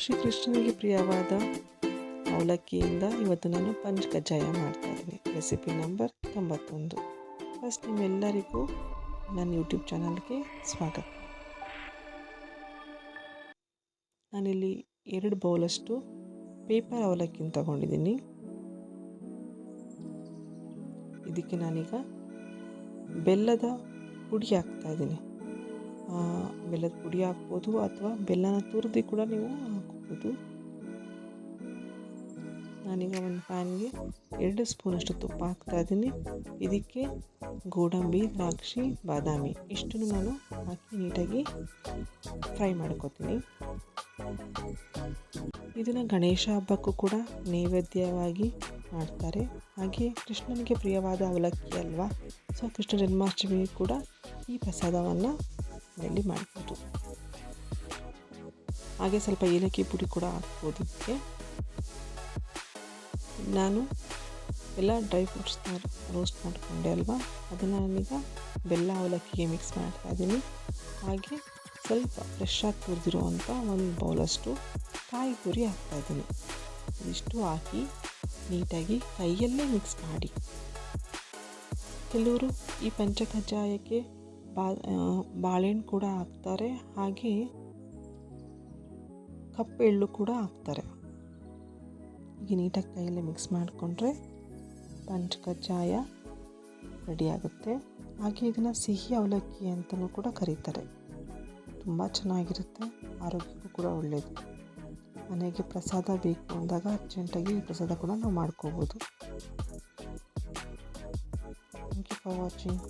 ಶ್ರೀಕೃಷ್ಣನಿಗೆ ಪ್ರಿಯವಾದ ಅವಲಕ್ಕಿಯಿಂದ ಇವತ್ತು ನಾನು ಪಂಚ್ ಕಜ್ಜಾಯ ಮಾಡ್ತಾ ಇದ್ದೀನಿ. ರೆಸಿಪಿ ನಂಬರ್ ತೊಂಬತ್ತೊಂದು. ಫಸ್ಟ್ ನಿಮ್ಮೆಲ್ಲರಿಗೂ ನನ್ನ ಯೂಟ್ಯೂಬ್ ಚಾನಲ್ಗೆ ಸ್ವಾಗತ. ನಾನಿಲ್ಲಿ ಎರಡು ಬೌಲಷ್ಟು ಪೇಪರ್ ಅವಲಕ್ಕಿನ ತಗೊಂಡಿದ್ದೀನಿ. ಇದಕ್ಕೆ ನಾನೀಗ ಬೆಲ್ಲದ ಪುಡಿ ಹಾಕ್ತಾ ಇದ್ದೀನಿ. ಬೆಲ್ಲದ ಪುಡಿ ಹಾಕ್ಬೋದು ಅಥವಾ ಬೆಲ್ಲನ ತುರಿದು ಕೂಡ ನೀವು ಹಾಕ್ಬೋದು. ನಾನೀಗ ಒಂದು ಪ್ಯಾನ್ಗೆ ಎರಡು ಸ್ಪೂನಷ್ಟು ತುಪ್ಪ ಹಾಕ್ತಾ ಇದ್ದೀನಿ. ಇದಕ್ಕೆ ಗೋಡಂಬಿ, ದ್ರಾಕ್ಷಿ, ಬಾದಾಮಿ ಇಷ್ಟನ್ನು ನಾನು ಹಾಕಿ ನೀಟಾಗಿ ಫ್ರೈ ಮಾಡ್ಕೋತೀನಿ. ಇದನ್ನು ಗಣೇಶ ಹಬ್ಬಕ್ಕೂ ಕೂಡ ನೈವೇದ್ಯವಾಗಿ ಮಾಡ್ತಾರೆ. ಹಾಗೆ ಕೃಷ್ಣನಿಗೆ ಪ್ರಿಯವಾದ ಅವಲಕ್ಕಿ ಅಲ್ವಾ? ಸೊ, ಕೃಷ್ಣ ಜನ್ಮಾಷ್ಟಮಿಗೆ ಕೂಡ ಈ ಪ್ರಸಾದವನ್ನು ಮನೆಯಲ್ಲಿ ಮಾಡ್ಬೋದು ಹಾಗೆ ಸ್ವಲ್ಪ ಏಲಕ್ಕಿ ಪುಡಿ ಕೂಡ ಹಾಕ್ಬೋದು ಇದಕ್ಕೆ. ನಾನು ಎಲ್ಲ ಡ್ರೈ ಫ್ರೂಟ್ಸ್ನ ರೋಸ್ಟ್ ಮಾಡಿಕೊಂಡೆ ಅಲ್ವಾ? ಅದನ್ನು ನಾನೀಗ ಬೆಲ್ಲ ಅವಲಕ್ಕಿಗೆ ಮಿಕ್ಸ್ ಮಾಡ್ತಾ ಇದ್ದೀನಿ ಹಾಗೆ ಸ್ವಲ್ಪ ಫ್ರೆಶ್ ಆಗಿ ತುರಿದಿರುವಂಥ ಒಂದು ಬೌಲಷ್ಟು ಕಾಯಿ ತುರಿ ಹಾಕ್ತಾಯಿದ್ದೀನಿ ಇದಿಷ್ಟು ಹಾಕಿ ನೀಟಾಗಿ ಕೈಯಲ್ಲೇ ಮಿಕ್ಸ್ ಮಾಡಿ. ಕೆಲವರು ಈ ಪಂಚಕಜ್ಜಾಯಕ್ಕೆ ಬಾ ಬಾಳೆಹಣ್ಣು ಕೂಡ ಹಾಕ್ತಾರೆ. ಹಾಗೆ ಕಪ್ಪು ಎಳ್ಳು ಕೂಡ ಹಾಕ್ತಾರೆ. ಈಗ ನೀಟಾಗಿ ಕೈಯಲ್ಲಿ ಮಿಕ್ಸ್ ಮಾಡಿಕೊಂಡ್ರೆ ಪಂಚ ಕಜ್ಜಾಯ ರೆಡಿಯಾಗುತ್ತೆ ಹಾಗೆ ಇದನ್ನು ಸಿಹಿ ಅವಲಕ್ಕಿ ಅಂತಲೂ ಕೂಡ ಕರೀತಾರೆ. ತುಂಬ ಚೆನ್ನಾಗಿರುತ್ತೆ. ಆರೋಗ್ಯಕ್ಕೂ ಕೂಡ ಒಳ್ಳೆಯದು ಮನೆಗೆ ಪ್ರಸಾದ ಬೇಕು ಅಂದಾಗ ಅರ್ಜೆಂಟಾಗಿ ಈ ಪ್ರಸಾದ ಕೂಡ ನಾವು ಮಾಡ್ಕೋಬೋದು. Thank you for watching